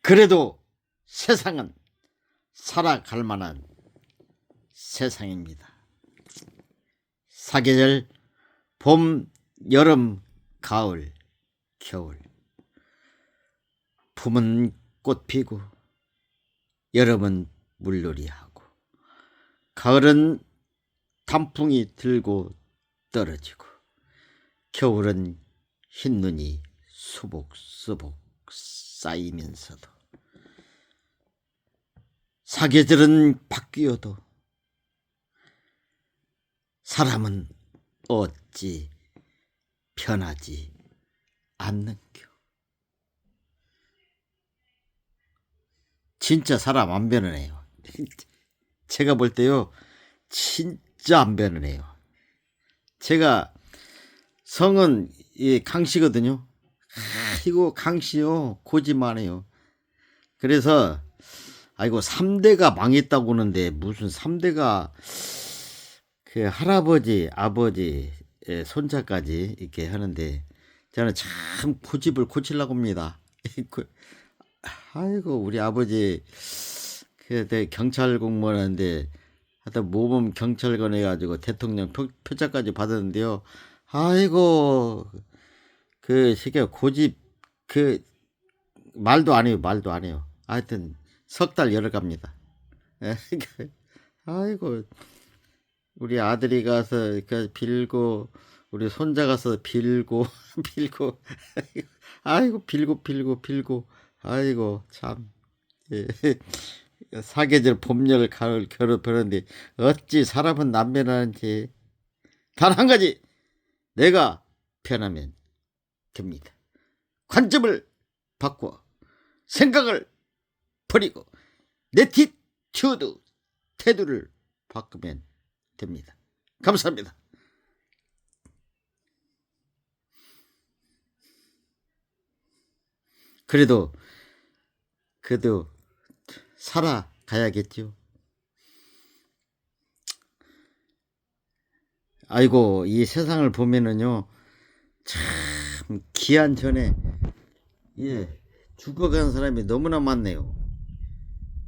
그래도 세상은 살아갈 만한 세상입니다. 사계절 봄, 여름, 가을, 겨울. 봄은 꽃 피고 여름은 물놀이하고 가을은 단풍이 들고 떨어지고 겨울은 흰 눈이 수복수복 쌓이면서도 사계절은 바뀌어도 사람은 어찌 변하지 않는겨. 진짜 사람 안 변하네요. 제가 볼 때요, 진짜 안 변하네요. 제가 성은 이 강씨거든요. 아이고 강씨요 고집만해요. 그래서 아이고 3대가 망했다고 하는데 무슨 3대가 그 할아버지 아버지 예, 손자까지 이렇게 하는데 저는 참 고집을 고치려고 합니다. 그, 아이고 우리 아버지 그때 경찰 공무원인데 하여튼 모범 경찰관 해가지고 대통령 표, 표자까지 받았는데요. 아이고 그 시계 고집 그 말도 안 해요 말도 안 해요. 하여튼 석 달 열어 갑니다. 아이고 우리 아들이 가서 그 빌고 우리 손자 가서 빌고 빌고 아이고 빌고 빌고 빌고 아이고 참 예. 사계절 봄, 여름, 가을, 겨울 그런데 어찌 사람은 남 변하는지 단 한 가지 내가 변하면 됩니다. 관점을 바꿔 생각을 버리고 내티튜드 태도를 바꾸면 됩니다. 감사합니다. 그래도 그래도 살아가야겠죠. 아이고 이 세상을 보면은요 참 기한 전에 예 죽어간 사람이 너무나 많네요.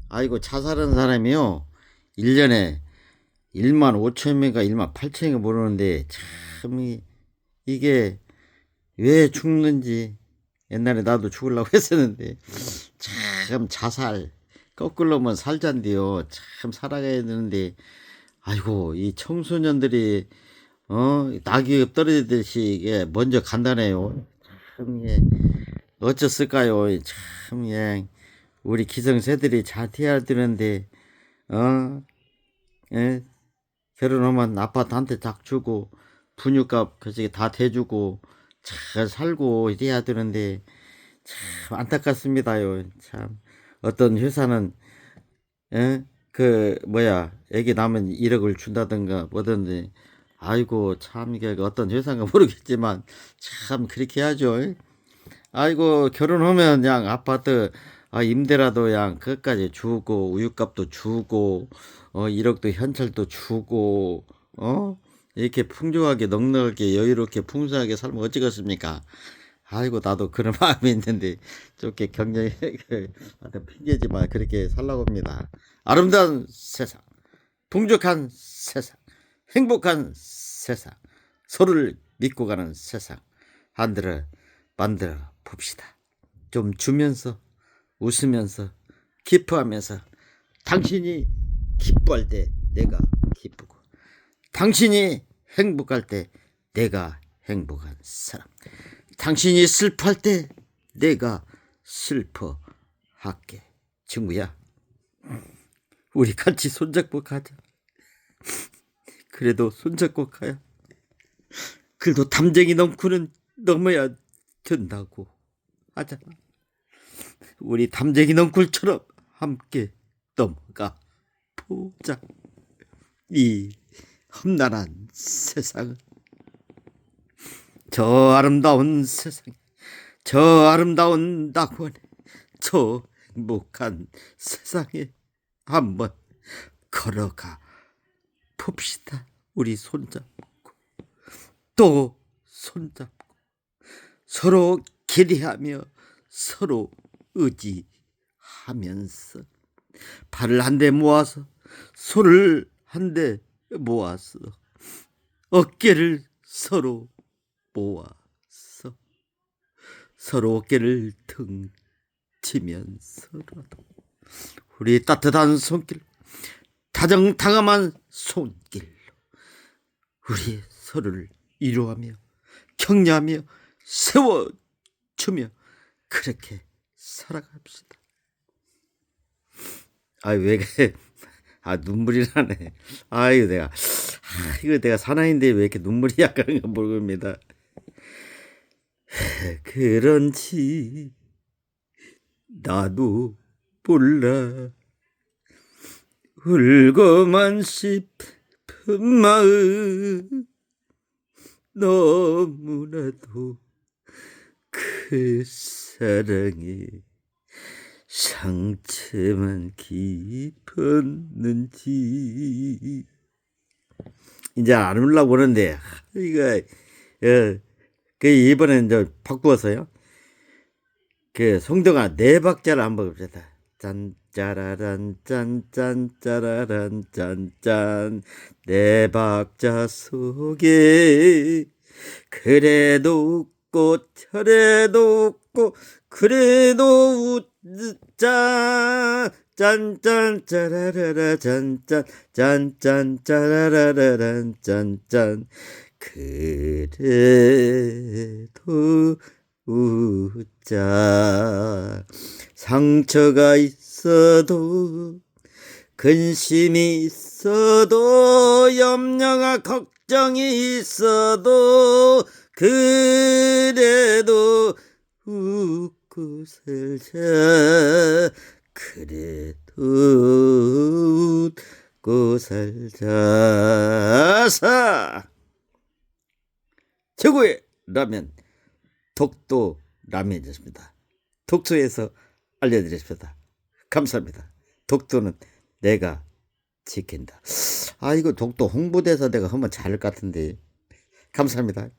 아이고 자살한 사람이요 1년에 1만 5천 명인가 1만 8천 명이 모르는데 참 이, 이게 왜 죽는지 옛날에 나도 죽으려고 했었는데 참 자살 거꾸로면 살잔디요 참 살아가야 되는데 아이고 이 청소년들이 어 낙엽 떨어지듯이 이게 먼저 간다네요 참 예. 어쩌을까요 참 예. 우리 기성세들이 잘 돼야 되는데 어 예. 결혼하면 아빠한테 딱 주고 분유값 그저기 다 대주고 잘 살고 이래야 되는데 참 안타깝습니다요. 참 어떤 회사는 예? 그 뭐야 애기 낳으면 1억을 준다든가 뭐든지 아이고 참 이게 어떤 회사인가 모르겠지만 참 그렇게 해야죠. 아이고 결혼하면 그냥 아파트 아 임대라도 그냥 그것까지 주고 우유값도 주고 어 1억도 현찰도 주고 어 이렇게 풍족하게 넉넉하게 여유롭게 풍성하게 살면 어찌겠습니까? 아이고 나도 그런 마음이 있는데 좋게 경쟁이 하여튼 핑계지만 그렇게 살라고 합니다. 아름다운 세상, 풍족한 세상, 행복한 세상, 서로를 믿고 가는 세상 한들어 만들어 봅시다. 좀 주면서 웃으면서 기뻐하면서 당신이 기뻐할 때 내가 기쁘고 당신이 행복할 때 내가 행복한 사람. 당신이 슬퍼할 때 내가 슬퍼할게. 친구야, 우리 같이 손잡고 가자. 그래도 손잡고 가야. 그래도 담쟁이 넘고는 넘어야 된다고 하잖아. 우리 담쟁이 넝쿨처럼 함께 넘어가 보자. 이 험난한 세상은 저 아름다운 세상, 저 아름다운 낙원에, 저 행복한 세상에 한번 걸어가 봅시다. 우리 손잡고 또 손잡고 서로 기대하며 서로 의지하자. 하면서 발을 한 대 모아서 손을 한 대 모아서 어깨를 서로 모아서 서로 어깨를 등 치면서라도 우리 따뜻한 손길 다정다감한 손길로 우리 서로를 위로하며 격려하며 세워주며 그렇게 살아갑시다. 아, 왜. 아, 눈물이 나네. 아, 이거 내가, 아, 이거 내가 사나이인데 왜 이렇게 눈물이 약간가 모릅니다. 그런지, 나도 몰라. 울고만 싶은 마음, 너무나도 그 사랑이 상처만 깊었는지 이제 안 울라고 그러는데 이거 어, 그 이번에 이제 바꾸었어요. 그 송도가 네 박자를 한번 봅시다. 짠짜라란 짠짠 짜라란 짠짠. 네 박자 속에 그래도 웃고 저래도 웃고 그래도 웃자. 짠짠 짜라라라 짠짠. 짠짠 짜라라라란 짠짠. 그래도 웃자 상처가 있어도 근심이 있어도 염려가 걱정이 있어도 그래도 웃고 살자 그래도 웃고 살자 사 최고의 라면 독도 라면이었습니다. 독서에서 알려드렸습니다. 감사합니다. 독도는 내가 지킨다. 아 이거 독도 홍보대사 내가 하면 잘할 것 같은데 감사합니다.